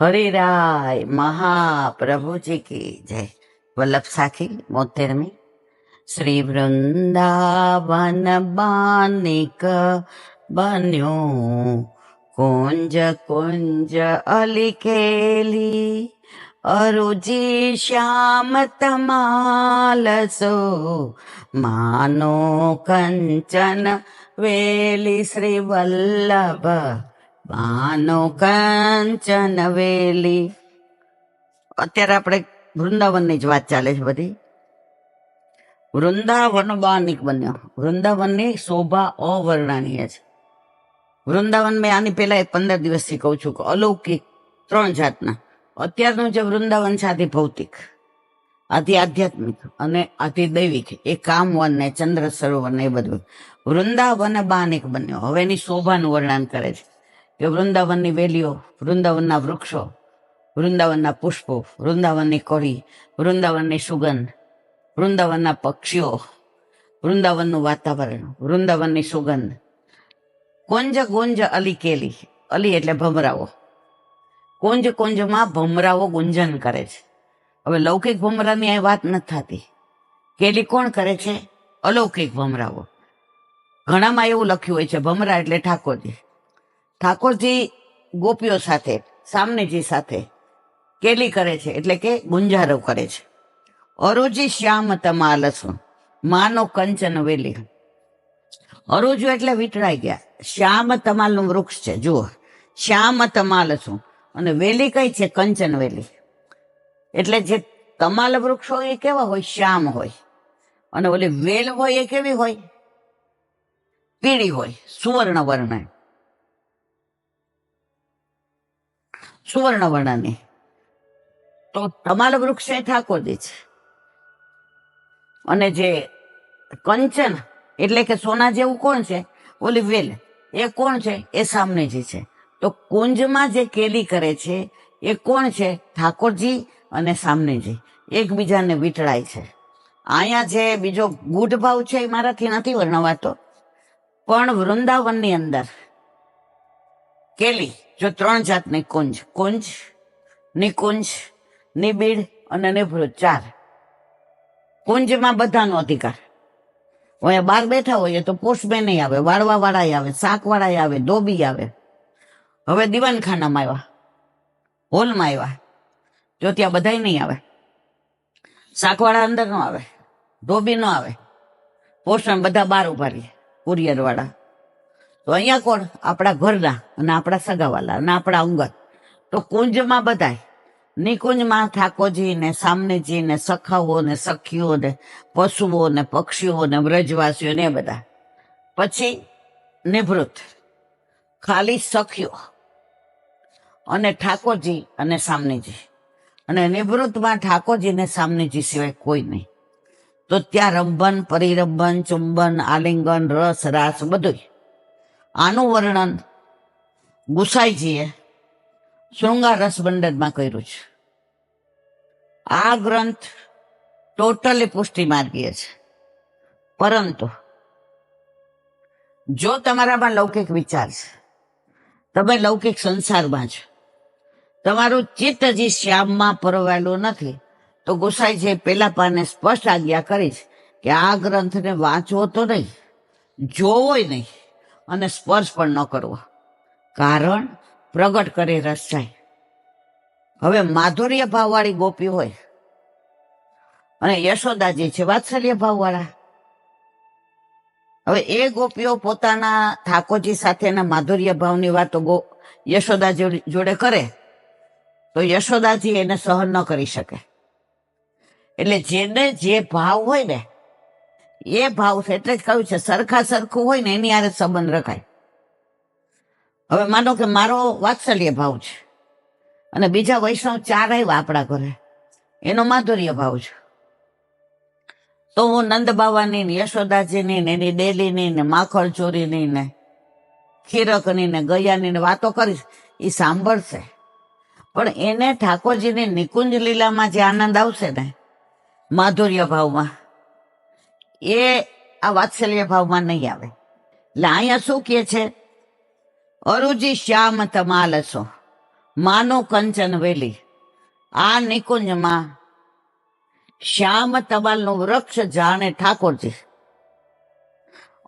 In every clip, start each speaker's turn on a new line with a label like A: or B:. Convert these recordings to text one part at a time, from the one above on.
A: હરિરાય મહાપ્રભુજી કી જય. વલ્લભ સાખી, બોતેરમી. શ્રી વૃંદાવન બાનિક બન્યો, કુંજ કુંજ અલિકેલી, અરુજી શ્યામ તમાલસો માનો કંચન વેલી શ્રી વલ્લભ માનો કંચન વેલી. અત્યારે આપણે વૃંદાવનની જ વાત ચાલે છે બધી. વૃંદાવન બાનિક બન્યો. વૃંદાવનની શોભા અવર્ણનીય છે. વૃંદાવન મેં આની પહેલા પંદર દિવસથી કહું છું કે અલૌકિક ત્રણ જાતના. અત્યારનું જે વૃંદાવન છે આથી ભૌતિક આથી આધ્યાત્મિક અને આથી દૈવિક. એ કામવન ને ચંદ્ર સરોવર ને એ બધું. વૃંદાવન બાનિક બન્યો. હવે એની શોભાનું વર્ણન કરે છે. કે વૃંદાવનની વેલીઓ, વૃંદાવનના વૃક્ષો, વૃંદાવનના પુષ્પો, વૃંદાવનની કોરી વૃંદાવનની સુગંધ, વૃંદાવનના પક્ષીઓ, વૃંદાવનનું વાતાવરણ, વૃંદાવનની સુગંધ. કુંજ ગુંજ અલી કેલી. અલી એટલે ભમરાઓ. કુંજ, કુંજમાં ભમરાઓ ગુંજન કરે છે. હવે લૌકિક ભમરાની અહીં વાત નથી થતી. કેલી કોણ કરે છે? અલૌકિક ભમરાઓ. ઘણામાં એવું લખ્યું હોય છે, ભમરા એટલે ઠાકોરજી. ઠાકોરજી ગોપીઓ સાથે, સામનેજી સાથે કેલી કરે છે, એટલે કે ગુંજારો કરે છે. અરોજી શ્યામ તમાલસો માનો કંચન વેલી. અરોજુ એટલે વીટળાઈ ગયા. શ્યામ તમાલનું વૃક્ષ છે, જુઓ. શ્યામ તમાલ છું, અને વેલી કઈ છે કંચન વેલી. એટલે જે તમાલ વૃક્ષ હોય એ કેવા હોય? શ્યામ હોય. અને ઓલી વેલ હોય એ કેવી હોય? પીળી હોય, સુવર્ણ વર્ણ. સુવર્ણ વર્ણની તો તમાલ વૃક્ષ એ ઠાકોરજી છે. અને જે કંચન, એટલે કે સોના જેવું કોણ છે? ઓલી વેલ, એ કોણ છે? એ સામનેજી છે. તો કુંજમાં જે કેલી કરે છે, એ કોણ છે? ઠાકોરજી અને સામનેજી. એકબીજાને વીટળાય છે. અહીંયા જે બીજો ગૂઢ ભાવ છે એ મારાથી નથી વર્ણવાતો. પણ વૃંદાવનની અંદર કેલી, જો ત્રણ જાતની કુંજ કુંજ, નિકુંજ, નિબીડ અને નિભૃત, ચાર. કુંજમાં બધાનો અધિકાર. હોય બહાર બેઠા હોઈએ તો પોસ્ટમેન આવે વાળવા વાળા આવે શાક વાળા આવે ધોબી આવે. હવે દીવાનખાનામાં આવ્યા, હોલમાં આવ્યા. જો ત્યાં બધાય નહીં આવે, શાકવાળા અંદર નો આવે ધોબી નો આવે. પોસ્ટમેન બધા બહાર ઊભા રહીએ કુરિયર વાળા તો અહીંયા કોણ? આપણા ઘરના અને આપણા સગાવાલા અને આપણા અંગત. તો કુંજમાં બધાય. નિકુંજમાં ઠાકોરજી ને સામનેજી ને સખાઓ ને સખીઓ ને પશુઓ ને પક્ષીઓ ને વ્રજવાસીઓ ને બધા. પછી નિવૃત્ત. ખાલી સખ્યો અને ઠાકોરજી અને સામનેજી. અને નિવૃત્તમાં ઠાકોરજી ને સામનેજી સિવાય કોઈ નહીં. તો ત્યાં રંભન, પરિરંભન, ચુંબન, આલિંગન, રસ, રાસ બધું આનું વર્ણન ગુસાઈજીએ શૃંગાર રસ કર્યું છે. આ ગ્રંથ ટોટલી પુષ્ટિ માર્ગીય છે. પરંતુ જો તમારામાં લૌકિક વિચાર છે, તમે લૌકિક સંસારમાં છો, તમારું ચિત્ત હજી શ્યામમાં પરવાયેલું નથી, તો ગુસાઈજીએ પેલા પાને સ્પષ્ટ આજ્ઞા કરી કે આ ગ્રંથને વાંચવો તો નહીં જોવોય નહીં. અને સ્પર્શ પણ ન કરવો. કારણ પ્રગટ કરે રસ જાય. હવે માધુર્ય ભાવવાળી ગોપી હોય. અને યશોદાજી છે, વાત્સલ્ય ભાવવાળા. હવે એ ગોપીઓ પોતાના ઠાકોરજી સાથેના માધુર્ય ભાવની વાતો ગો યશોદા જોડે કરે, તો યશોદાજી એને સહન ન કરી શકે. એટલે જેને જે ભાવ હોય ને એ ભાવ છે એટલે જ કહ્યું છે, સરખા સરખું હોય ને એની આરે સંબંધ રખાય. હવે માનો કે મારો વાત્સલ્ય ભાવ છે, અને બીજા વૈષ્ણવ ચાર આવ્યા આપણા ઘરે, એનો માધુર્ય ભાવ છે. તો હું નંદ બાવાની ને યશોદાજીની ને એની ડેલીની ને માખણ ચોરીની ને ખીરકની ને ગયાની ને વાતો કરીશ એ સાંભળશે. પણ એને ઠાકોરજીની નિકુંજ લીલામાં જે આનંદ આવશે ને, માધુર્ય ભાવમાં એ આ વાત્સલ્ય ભાવમાં નહીં આવે. એટલે અહીંયા શું કહે છે? અરુજી શ્યામ તમાલસો માનો કંચન વેલી, આ નિકુંજમાં શ્યામ તમાલનું વૃક્ષ જાણે ઠાકોરજી.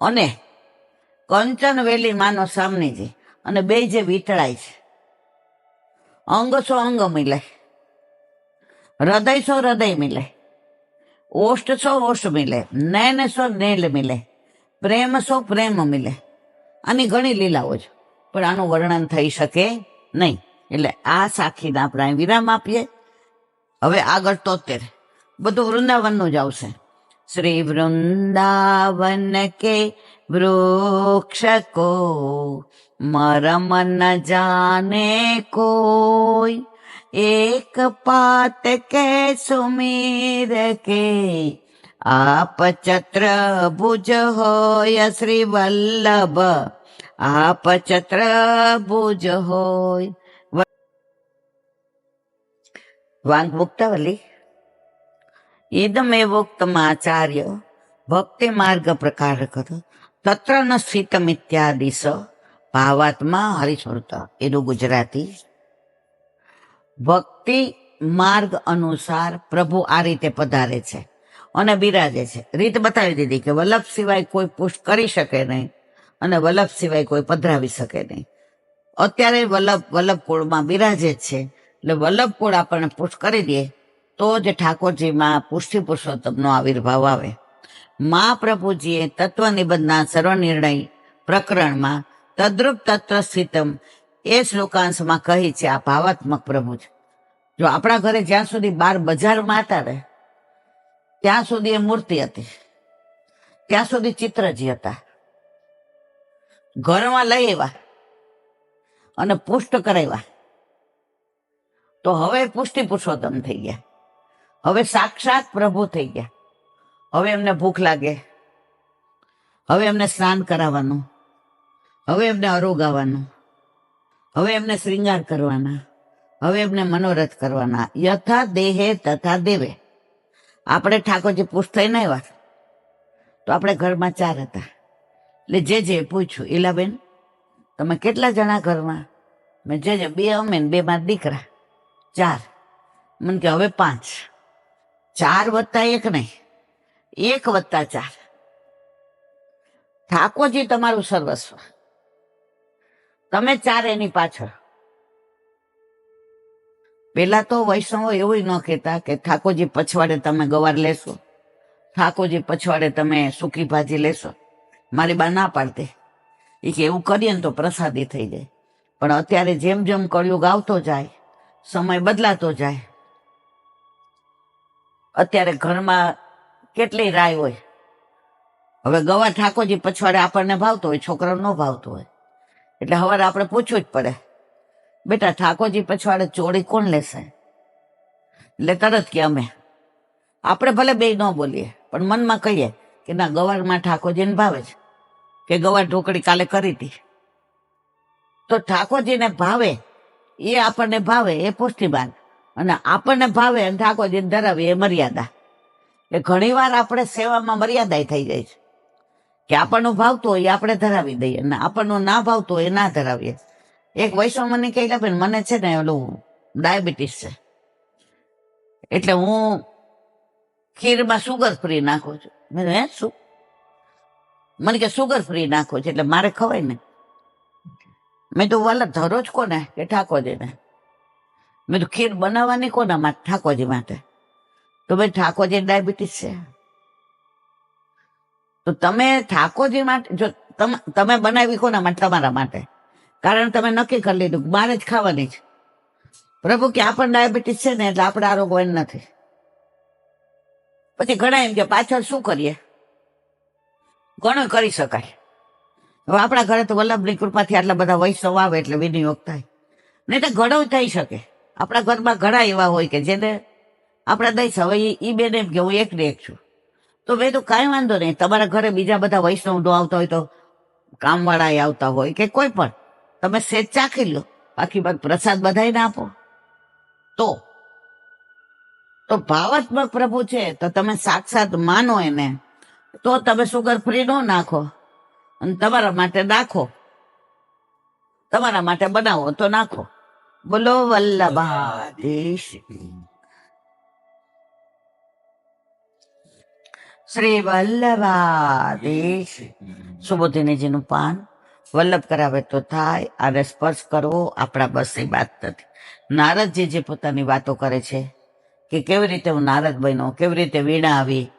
A: અને કંચન વેલી માનો સામનીજી, અને બે જે વીટળાય છે. અંગ સો અંગ મિલે હૃદય સો હૃદય મિલે ઓષ્ટ સો ઓષ્ટ મિલે નૈન સો નેલ મિલે, પ્રેમ સો પ્રેમ મિલે. આની ઘણી લીલાઓ છે, પણ આનું વર્ણન થઈ શકે નહીં. એટલે આ સાખીને આપણે વિરામ આપીએ. હવે આગળ તોતેર. બધું વૃંદાવનનું જ આવશે. શ્રી વૃંદાવન કે વૃક્ષ કો મરમ ન જાને કોઈ. એક પાત કે સુમીર કે આપ ચત્ર ભુજ હોય શ્રી વલ્લભ આપ ચત્ર ભુજ હોય વાંગ મુક્તાવલી ઇદમેવોક્તમાચાર્ય ભક્તિ માર્ગ પ્રકાર કરો તત્ર ન સ્થિતમ ઇત્યાદિ ભાવાત્મા હરિસ્મૃત એનું ગુજરાતી ભક્તિ માર્ગ અનુસાર પ્રભુ આ રીતે પધારે છે અને બિરાજે છે. રીત બતાવી દીધી કે વલ્લભ સિવાય કોઈ પુષ્ટ કરી શકે નહીં અને વલ્લભ સિવાય કોઈ પધરાવી શકે નહીં. અત્યારે વલ્લભ વલ્લભ કુળમાં બિરાજે છે. એટલે વલ્લભ કુળ આપણને પુષ્ટ કરી દે તો જ ઠાકોરજીમાં પુષ્ટિ પુરુષોત્તમનો આવિર્ભાવ આવે. મહાપ્રભુજીએ તત્વ નિબંધના સર્વનિર્ણય પ્રકરણમાં તદ્રુપ તત્વ સ્થિતમ એ શ્લોકાંશમાં કહી છે, આ ભાવાત્મક પ્રભુ છે. જો આપણા ઘરે જ્યાં સુધી બાર બજારમાં હતા ને ત્યાં સુધી એ મૂર્તિ હતી. ત્યાં સુધી ચિત્રજી હતા. ઘરમાં લઈ આવ્યા અને પુષ્ટ કરાવ્યા. તો હવે પુષ્ટિ પુરુષોત્તમ થઈ ગયા. હવે સાક્ષાત પ્રભુ થઈ ગયા. હવે એમને ભૂખ લાગે. હવે એમને સ્નાન કરાવવાનું. હવે એમને અરોગાવાનું હવે એમને શ્રૃંગાર કરવાના. હવે એમને મનોરથ કરવાના. યથા દેહે તથા દેવે. આપણે ઠાકોરજી પુષ્ટ થઈને આવ્યા. તો આપણે ઘરમાં ચાર હતા. એટલે જે જે પૂછ્યું, ઈલાબેન, તમે કેટલા જણા ઘરમાં? મેં જે જે, બે અમે ને બે મારા દીકરા. ચાર. મને કે હવે પાંચ. ચાર વત્તા એક નહીં. એક વત્તા ચાર. ઠાકોરજી તમારું સર્વસ્વ. તમે ચાર એની પાછળ. પેલા તો વૈષ્ણવો એવું ન કહેતા કે ઠાકોરજી પછવાડે તમે ગવાર લેશો. ઠાકોરજી પછવાડે તમે સૂકી ભાજી લેશો. મારી બા ના પાડતી. એ કે એવું કરીએ ને તો પ્રસાદી થઈ જાય. પણ અત્યારે જેમ જેમ કળિયુગ આવતો જાય, સમય બદલાતો જાય, અત્યારે ઘરમાં કેટલી રાય હોય. હવે ગવા ઠાકોરજી પછવાડે આપણને ભાવતો હોય છોકરાઓ ન ભાવતો હોય. એટલે હવે આપણે પૂછવું જ પડે. બેટા, ઠાકોરજી પછવાડે ચોળી કોણ લેશે? એટલે તરત કે અમે. આપણે ભલે બે ન બોલીએ, પણ મનમાં કહીએ કે ના, ગવારમાં ઠાકોરજીને ભાવે છે, કે ગવાર ઢોકળી કાલે કરી હતી. તો ઠાકોરજીને ભાવે, એ આપણને ભાવે, એ પુષ્ટિમાન. અને આપણને ભાવે અને ઠાકોરજીને ધરાવે એ મર્યાદા. એ ઘણી વાર આપણે સેવામાં મર્યાદા થઈ જાય છે. કે આપણનો ભાવતો હોય એ આપણે ધરાવી દઈએ અને આપણનો ના ભાવતો હોય એ ના ધરાવીએ. એક વૈષ્ણવ મને કહી બેન, મને છે ને ઓલું ડાયાબિટીસ છે. એટલે હું ખીરમાં સુગર ફ્રી નાખું છું. મેં હે? શું? મને કે સુગર ફ્રી નાખું છે, એટલે મારે ખવાય ને. મેં તો વાલા, ધરો જ કોને? કે ઠાકોરજીને મેં તો ખીર બનાવવાની કોના માટે? ઠાકોરજી માટે? તો ભાઈ ઠાકોરજી ડાયાબિટીસ છે. તો તમે ઠાકોરજી માટે, જો તમે બનાવી કોના માટે? તમારા માટે. કારણ તમે નક્કી કરી લીધું મારે જ ખાવાની છે. પ્રભુ કે આપણને ડાયાબિટીસ છે ને, એટલે આપણે આરોગવાનું નથી. પછી ઘણા એમ કે પાછળ શું કરીએ? ઘણું કરી શકાય. હવે આપણા ઘરે તો વલ્લભની કૃપાથી આટલા બધા વૈષ્ણવ આવે એટલે વિનિયોગ થાય. નહીં તો ઘણો થઈ શકે. આપણા ઘરમાં ઘણા એવા હોય કે જેને આપણે દઈશ. હવે એ બેન એમ કે હું એક ને એક છું. તો મેં તો કાંઈ વાંધો નહીં. તમારા ઘરે બીજા બધા વૈષ્ણવ નો આવતા હોય તો કામવાળા આવતા હોય કે કોઈ પણ. તમે સેજ ચાખી લો. બાકી બાદ પ્રસાદ બધાને આપો. તો તો ભાવાત્મક પ્રભુ છે, તો તમે સાક્ષાત માનો એને. તો તમે સુગર ફ્રી નો નાખો. અને તમારા માટે નાખો. તમારા માટે બનાવો તો નાખો. બોલો વલ્લભાધીશ શ્રી વલ્લભાધીશ સુબોધિનીજીનું પાન. વલ્લભ કરાવે તો થાય. આને સ્પર્શ કરવો આપણા બસની વાત નથી. નારદજી જે પોતાની વાતો કરે છે કે કેવી રીતે હું નારદ બન્યો કેવી રીતે વીણા આવી.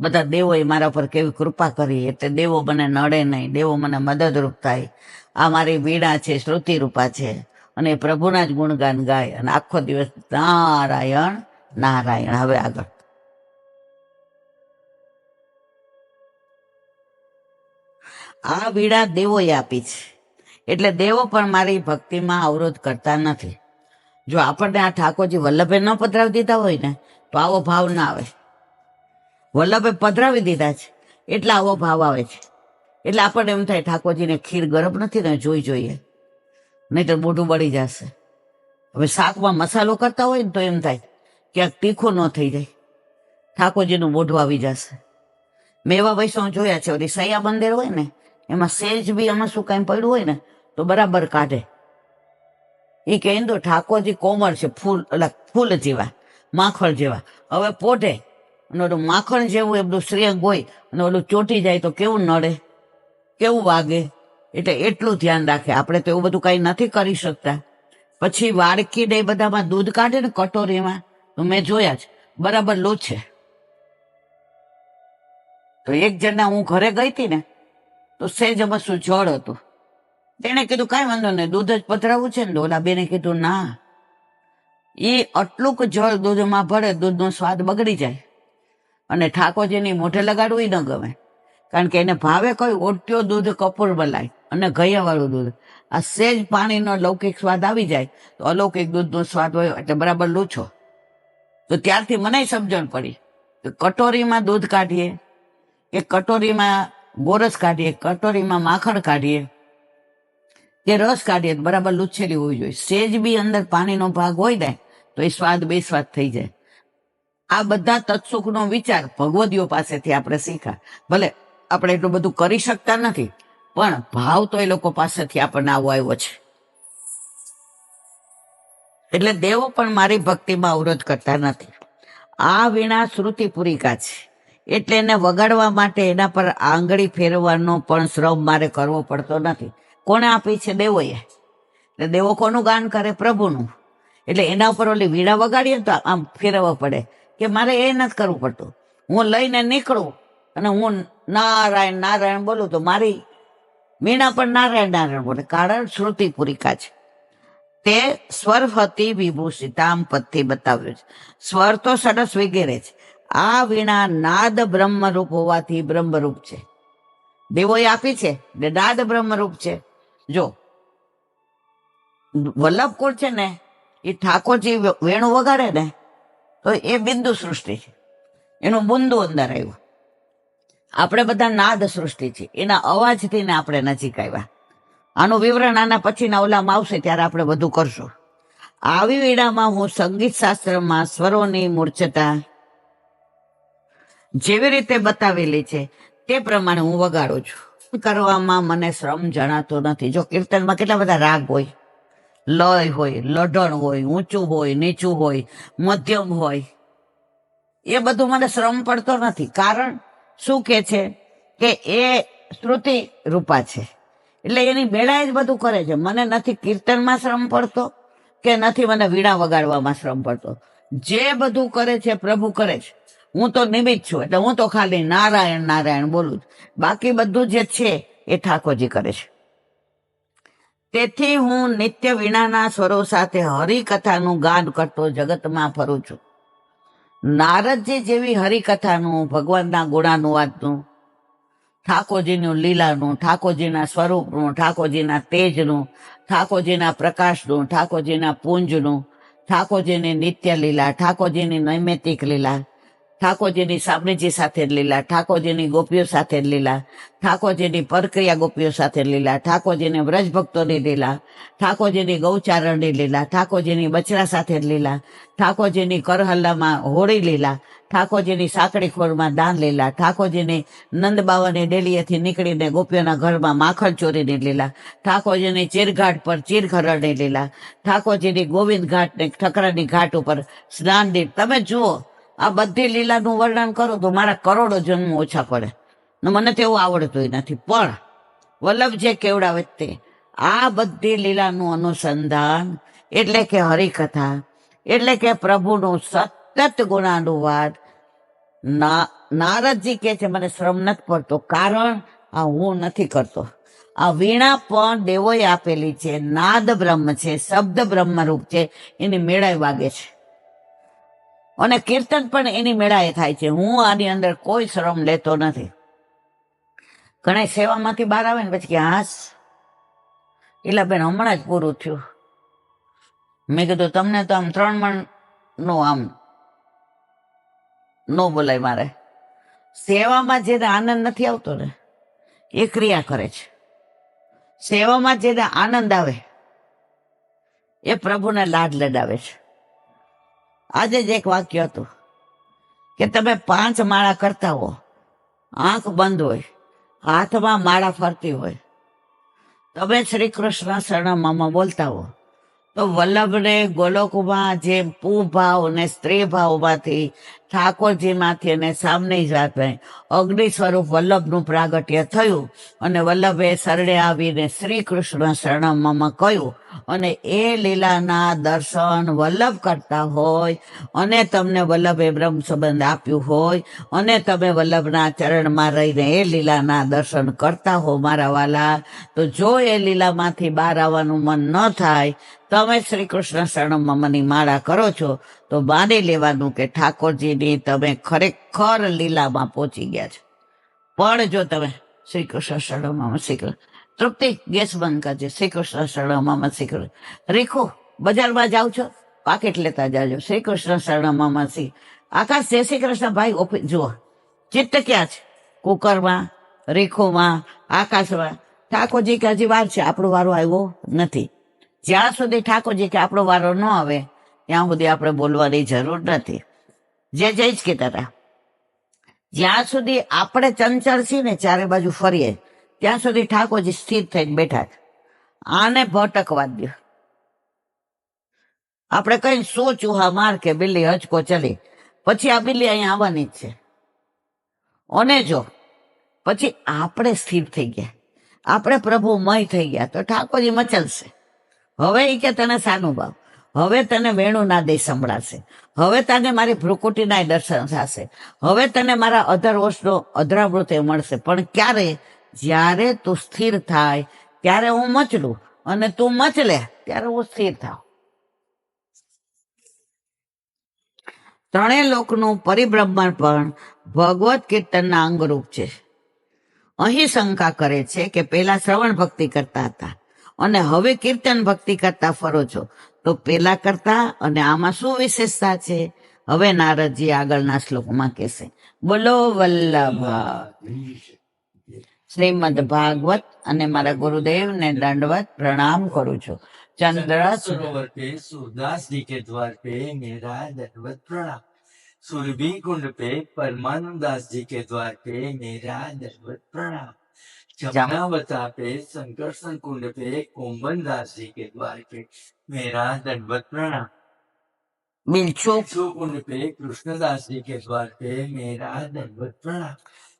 A: બધા દેવોએ મારા પર કેવી કૃપા કરી. એટલે દેવો મને નડે નહીં. દેવો મને મદદરૂપ થાય. આ મારી વીણા છે શ્રુતિ રૂપા છે. અને એ પ્રભુના જ ગુણગાન ગાય. અને આખો દિવસ નારાયણ નારાયણ. હવે આગળ. આ વીડા દેવોએ આપી છે. એટલે દેવો પણ મારી ભક્તિમાં અવરોધ કરતા નથી. જો આપણને આ ઠાકોરજી વલ્લભે ન પધરાવી દીધા હોય ને, તો આવો ભાવ ના આવે. વલ્લભે પધરાવી દીધા છે, એટલે આવો ભાવ આવે છે. એટલે આપણને એમ થાય ઠાકોરજીને ખીર ગરમ નથી ને જોઈ જોઈએ. નહીં તો મોઢું બળી જશે. હવે શાકમાં મસાલો કરતા હોય ને તો એમ થાય ક્યાંક તીખું ન થઈ જાય. ઠાકોરજીનું મોઢું આવી જશે. મેં એવા વૈષ્ણવ જોયા છે, ઓલી સૈયા મંદિર હોય ને એમાં સેજ બી આમાં શું કાંઈ પડ્યું હોય ને, તો બરાબર કાઢે. એ કહે તો ઠાકોરજી કોમળ છે, ફૂલ એટલે ફૂલ જેવા, માખણ જેવા. હવે પોઢે, અને ઓલું માખણ જેવું એ બધું શ્રેયંગ હોય, અને ઓલું ચોટી જાય તો કેવું નડે? કેવું વાગે? એટલે એટલું ધ્યાન રાખે. આપણે તો એવું બધું કઈ નથી કરી શકતા. પછી વાડકી ને બધામાં દૂધ કાઢે ને કટોરીમાં, તો મેં જોયા છે બરાબર લૂછે. તો એક જણા હું ઘરે ગઈ હતી ને તો સેજ મસું જળ હતું. તેણે કીધું, કાંઈ વાંધો નહીં, દૂધ જ પધરાવું છે ને? ઓલા બેને કીધું, ના એ આટલુંક જળ દૂધમાં ભરે દૂધનો સ્વાદ બગડી જાય. અને ઠાકોરજીની મોઢે લગાડવું ન ગમે. કારણ કે એને ભાવે કોઈ ઓટ્યો દૂધ, કપૂર બલાય અને ઘૈયાવાળું દૂધ. આ સેજ પાણીનો લૌકિક સ્વાદ આવી જાય તો અલૌકિક દૂધનો સ્વાદ હોય એટલે બરાબર લૂછો. તો ત્યારથી મને સમજણ પડી કટોરીમાં દૂધ કાઢીએ કે કટોરીમાં ગોરસ કાઢીએ, કટોરીમાં માખણ કાઢીએ. કે રસ કાઢીએ બરાબર લૂછેલી હોવી જોઈએ. સેજ બી અંદર પાણીનો ભાગ હોય ને, તો એ સ્વાદ બે સ્વાદ થઈ જાય. આ બધા તત્સુખનો વિચાર ભગવદીઓ પાસેથી આપણે શીખા ભલે આપણે એટલું બધું કરી શકતા નથી, પણ ભાવ તો એ લોકો પાસેથી આપણને આવો આવ્યો છે. એટલે દેવો પણ મારી ભક્તિમાં અવરોધ કરતા નથી. આ વીણા શ્રુતિ પુરિકા છે. એટલે એને વગાડવા માટે એના પર આંગળી ફેરવવાનો પણ શ્રમ મારે કરવો પડતો નથી. કોણે આપી છે? દેવોએ. એટલે દેવો કોનું ગાન કરે? પ્રભુનું. એટલે એના ઉપર ઓલી વીણા વગાડીએ તો આમ ફેરવવા પડે. કે મારે એ નથી કરવું પડતું. હું લઈને નીકળું અને હું નારાયણ નારાયણ બોલું તો મારી વીણા પણ નારાયણ નારાયણ બોલે. કારણ શ્રુતિ પુરિકા છે. તે સ્વર હતી વિભૂષિતામ પદથી બતાવ્યું છે. સ્વર તો સરસ વગેરે છે. આ વીણા નાદ બ્રહ્મરૂપ હોવાથી બ્રહ્મરૂપ છે. દેવોએ આપી છે ને નાદ બ્રહ્મરૂપ છે. જો, વલ્લભકુળ છે ને, એ ઠાકોરજી વેણું વગાડે ને, તો એ બિંદુ સૃષ્ટિ છે. એનું બુંદુ અંદર આવ્યું. આપણે બધા નાદ સૃષ્ટિ છે. એના અવાજથી ને આપણે નજીક આવ્યા. આનું વિવરણ આના પછીના ઓલામાં આવશે ત્યારે આપણે બધું કરશું. આવી વેળામાં હું સંગીત શાસ્ત્રમાં સ્વરોની મૂર્છતા જેવી રીતે બતાવેલી છે, તે પ્રમાણે હું વગાડું છું. કરવામાં મને શ્રમ જણાતો નથી. જો કીર્તનમાં કેટલા બધા રાગ હોય, લય હોય, લઢણ હોય, ઊંચું હોય, નીચું હોય, મધ્યમ હોય, એ બધું મને શ્રમ પડતો નથી. કારણ શું કે છે કે એ શ્રુતિ રૂપા છે. એટલે એની બેળાએ જ બધું કરે છે. મને નથી કીર્તનમાં શ્રમ પડતો કે નથી મને વીણા વગાડવામાં શ્રમ પડતો. જે બધું કરે છે પ્રભુ કરે છે. હું તો નિમિત્ત છું, એટલે હું તો ખાલી નારાયણ નારાયણ બોલું છું. બાકી બધું જે છે એ ઠાકોરજી કરે છે. તેથી હું નિત્ય વીણાના સ્વરો સાથે હરિકથાનું ગાન કરતો જગતમાં ફરું છું. નારદજી જેવી હરિકથાનું, ભગવાનના ગુણાનુવાદનું ઠાકોરજીનું લીલાનું, ઠાકોરજીના સ્વરૂપનું, ઠાકોરજીના તેજનું, ઠાકોરજીના પ્રકાશનું, ઠાકોરજીના પુંજનું, ઠાકોરજીની નિત્ય લીલા, ઠાકોરજીની નૈમિતિક લીલા ઠાકોરજીની સામનેજી સાથે લીલા, ઠાકોરજીની ગોપીઓ સાથે લીલા, ઠાકોરજીની પરક્રિયા ગોપીઓ સાથે લીલા, ઠાકોરજીની વ્રજ ભક્તોની લીલા, ઠાકોરજીની ગૌચારણની લીલા, ઠાકોરજીની બચરા સાથે લીલા, ઠાકોરજીની કરહલ્લામાં હોળી લીલા, ઠાકોરજીની સાંકડી ખોરમાં દાન લીલા, ઠાકોરજીની નંદબાવાની ડેલીએથી નીકળીને ગોપીઓના ઘરમાં માખણ ચોરીની લીલા, ઠાકોરજીની ચીરઘાટ પર ચીરઘરણની લીલા, ઠાકોરજીની ગોવિંદ ઘાટને ઠકરાની ઘાટ ઉપર સ્નાન દી તમે જુઓ આ બધી લીલાનું વર્ણન કરું તો મારા કરોડો જન્મ ઓછા પડે. ને મને તેવું આવડતું નથી. પણ વલ્લભ જે કેવડાવે તે, આ બધી લીલાનું અનુસંધાન એટલે કે હરિકથા, એટલે કે પ્રભુનું સતત ગુણાનુવાદ. ના, નારદજી કે છે, મને શ્રમ નથી પડતો, કારણ આ હું નથી કરતો. આ વીણા પણ દેવોએ આપેલી છે. નાદ બ્રહ્મ છે, શબ્દ બ્રહ્મ રૂપ છે. એની મેળાઈ વાગે છે. અને કીર્તન પણ એની મેળાએ થાય છે. હું આની અંદર કોઈ શ્રમ લેતો નથી. ઘણા સેવામાંથી બહાર આવે ને પછી હાસ એટલે બેન હમણાં જ પૂરું થયું. મેં કીધું, તમને તો આમ ત્રણ મણનું આમ નો બોલાય મારે. સેવામાં જેને આનંદ નથી આવતો ને, એ ક્રિયા કરે છે. સેવામાં જેને આનંદ આવે, એ પ્રભુને લાડ લડાવે છે. આજે જ એક વાક્ય હતું કે તમે પાંચ માળા કરતા હો, આંખ બંધ હોય, હાથમાં માળા ફરતી હોય. તમે શ્રી કૃષ્ણ શરણમાં બોલતા હો, તો વલ્લભને ગોલોકમાં જેમ પૂ ભાવ ને સ્ત્રી ભાવમાંથી ઠાકોરજીમાંથી અને સામની જાતે અગ્નિ સ્વરૂપ વલ્લભનું પ્રાગટ્ય થયું અને વલ્લભે શરણે આવીને શ્રી કૃષ્ણ શરણમાં કહ્યું અને એ લીલાના દર્શન વલ્લભ કરતા હોય અને તમને વલ્લભે બ્રહ્મ સંબંધ આપ્યું હોય અને તમે વલ્લભના ચરણમાં રહીને એ લીલાના દર્શન કરતા હો મારા વાલા, તો જો એ લીલામાંથી બહાર આવવાનું મન ન થાય, તમે શ્રી કૃષ્ણ શરણમાં મની માળા કરો છો તો માની લેવાનું કે ઠાકોરજીની તમે ખરેખર લીલામાં પહોંચી ગયા છો. પણ જો તમે શ્રી કૃષ્ણ શરણમાં શ્રી કૃષ્ણ તૃપ્તિ, ગેસ બંધ કરજે શ્રી કૃષ્ણ શરણમાં શ્રી કૃષ્ણ રીખો, બજારમાં જાઓ છો? પાકેટ લેતા જાજો. શ્રી કૃષ્ણ શરણમાં શ્રી આકાશ, જય શ્રી કૃષ્ણ, ભાઈ ઓફિસ જુઓ. ચિત્ત ક્યાં છે. કુકરમાં, રેખોમાં, આકાશમાં. ઠાકોરજી કે હજી વાર છે, આપણો વારો આવ્યો નથી. જ્યાં સુધી ઠાકોરજી કે આપણો વારો ન આવે ત્યાં સુધી આપણે બોલવાની જરૂર નથી. જે જઈ જ કહેતા હતા જ્યાં સુધી આપણે ચંચળ છીએ ને ચારે બાજુ ફરીએ, ત્યાં સુધી ઠાકોરજી સ્થિર થઈને બેઠા છે. આને ભટકવા દો. આપણે કઈ સો ચૂહા માર કે બિલ્લી હચકો ચલી. પછી આ બિલ્લી અહીંયા આવવાની જ છે. અને જો, પછી આપણે સ્થિર થઈ ગયા. આપણે પ્રભુમય થઈ ગયા તો ઠાકોરજી મચલશે. હવે એ કે તને સાનું ભાવ હવે તને વેણુ ના દે સંભળાશે. હવે તને મારી ભ્રુકુટીના દર્શન થશે. હવે તને મારા અધર વર્ષનો અધરાવૃત મળશે. પણ ક્યારે? જ્યારે તું સ્થિર થાય, ત્યારે હું મચલું અને તું મચલે ત્યારે હું સ્થિર થાવ ત્રણેય લોકનું પરિભ્રમણ પણ ભગવત કીર્તનના અંગરૂપ છે. અહીં શંકા કરે છે કે પેલા શ્રવણ ભક્તિ કરતા હતા અને હવે કીર્તન ભક્તિ કરતા ફરો છો. તો પેલા કરતા અને આમાં શું વિશેષતા છે? હવે નારદજી આગળના શ્લોકમાં કહેશે, બોલો વલ્લભ, શ્રીમદ ભાગવત અને મારા ગુરુદેવને દંડવત પ્રણામ કરું છું. ચંદ્ર
B: સરોવર પે સુરદાસ જી કે દ્વાર પે મેરા દંડવત પ્રણામ. સુરભી કુંડ પે પરમાનંદ જી કે દ્વાર પે મેરા દંડવત પ્રણામ. जमावत पे संकर्षण कुंड पे कोम्बन दास जी के द्वार पे मेरा दंडवत प्रणाम बिलचुक कुंड पे कृष्णदास जी के द्वार पे मेरा दंडवत प्रणाम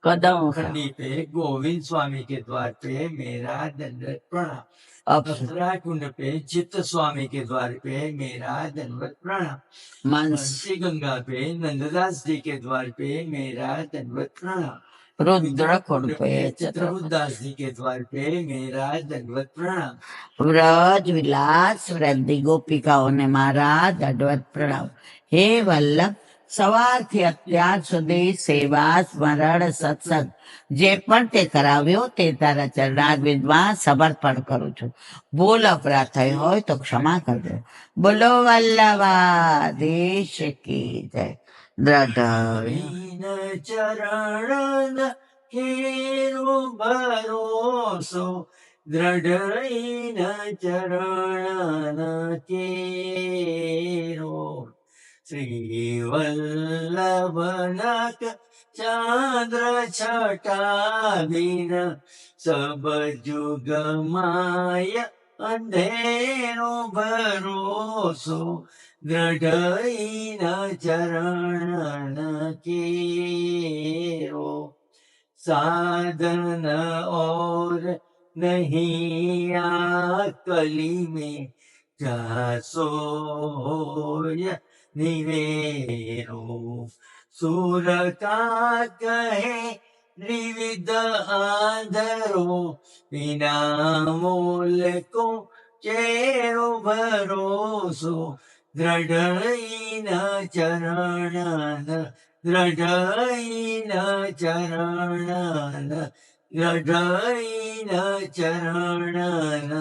A: कदम
B: खंडी पे गोविंद स्वामी के द्वार पे मेरा दंडवत प्रणाम अपसरा कुंड पे चित्त स्वामी के द्वार पे मेरा दंडवत प्रणाम मानसी गंगा पे नंददास जी के द्वार पे मेरा दंडवत प्रणाम
A: રુદ્ર કુંડ પે
B: चित्रबुद्ध दास जी के द्वार पे मेरा दंडवत प्रणाम
A: વ્રજ વિલાસ વૃદ્ધિ ગોપિકાઓને મારા દંડવત પ્રણામ હે વલ્લભ સવારથી અત્યાર સુધી સેવા સ્મરણ સત્સંગ જે પણ તે કરાવ્યો તે તારા ચરણારવિંદમાં સમર્પણ કરું છું ભૂલ અપરાધ થઈ હોય તો ક્ષમા કરજો બોલો વલ્લભાધીશ કી જય
B: હીન ચરણ કેરો ભરોસો દ્રઢહીન ચરણ કેરો શ્રી વલ્લભનાથ ચંદ્ર છટા બિન સબ જુગ માય અંધેરો ભરોસો દ્રઢૈના ચરણ કેરો સાધન ઓર નહીં આ કલી મેં જાસો નિવેરો. સુરતા કહે, વિવિધ આધરો વિના મૂલ કો ચેરો ભરોસો દ્રઢૈના ચરણ દ્રઢૈના ચરણ દ્રઢૈના ચરણ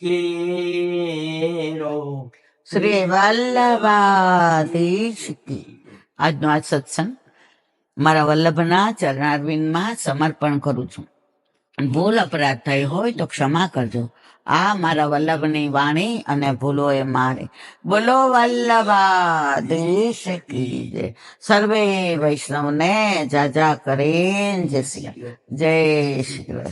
B: કેરો
A: શ્રી વલ્લભાધીશ કી. આજનો આ સત્સંગ મારા વલ્લભના ચરણાર્વિંદમાં સમર્પણ કરું છું. ભૂલ અપરાધ થઈ હોય તો ક્ષમા કરજો. આ મારા વલ્લભની વાણી અને ભૂલો એ મારી. બોલો વલ્લભાધીશ કી જય. સર્વે વૈષ્ણવને જાજા કરે જય શ્રી જય શ્રી કૃષ્ણ.